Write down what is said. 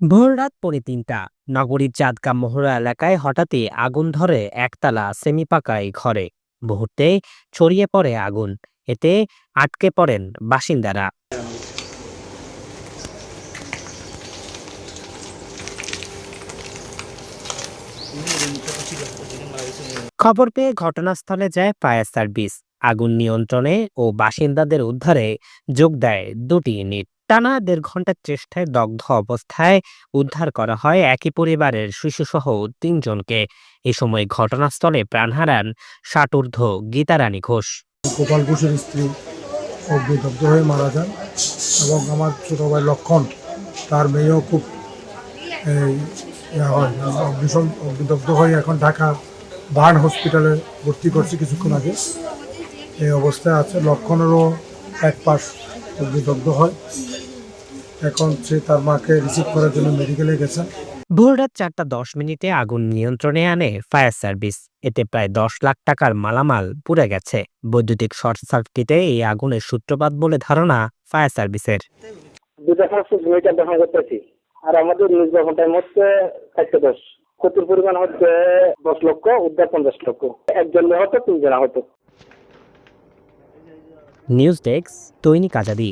ভোর রাত পৌনে তিনটা। নগরীর চাঁদকা মোহরা এলাকায় হঠাৎই আগুন ধরে একতলা সেমি পাকা এই ঘরে। মুহূর্তে ছড়িয়ে পড়ে আগুন। এতে আটকে পড়েন বাসিন্দারা। খবর পেয়ে ঘটনাস্থলে যায় ফায়ার সার্ভিস। আগুন নিয়ন্ত্রণে ও বাসিন্দাদের উদ্ধারে যোগ দেয় দুটি ইউনিট। টানা দেড় ঘণ্টার চেষ্টায় দগ্ধ অবস্থায় উদ্ধার করা হয় একই পরিবারের শিশুসহ তিনজনকে। এ সময় ঘটনাস্থলে প্রাণ হারান ষাটূর্ধ্ব গীতারানী ঘোষ। গোপাল ঘোষের স্ত্রী অগ্নিদগ্ধ হয়ে মারা যান এবং আমার ছোটো ভাই লক্ষণ, তার মেয়েও খুব ভীষণ অগ্নিদগ্ধ হয়ে এখন ঢাকা বার্ন হসপিটালে ভর্তি করছে কিছুক্ষণ আগে। এই অবস্থায় আছে, লক্ষণেরও এক পাশ অগ্নিদগ্ধ হয়। এখন সে তার মাকে রিসিভ করার জন্য মেডিকেলে গেছে। ভোর রাত চারটা দশ মিনিটে আগুন নিয়ন্ত্রণে আনে ফায়ার সার্ভিস এতে প্রায় দশ লাখ টাকার মালামাল পুড়ে গেছে। বৈদ্যুতিক শর্ট সার্কিটে এই আগুনের সূত্রপাত বলে ধারণা ফায়ার সার্ভিসের আর আমাদের নিউজ ঘণ্টার মধ্যে চারটে দশ। ক্ষতির পরিমাণ হচ্ছে দশ লক্ষ উদ্ধার পঞ্চাশ লক্ষ। একজন হতো তিনজন হতো নিউজ ডেস্ক দৈনিক আজাদি।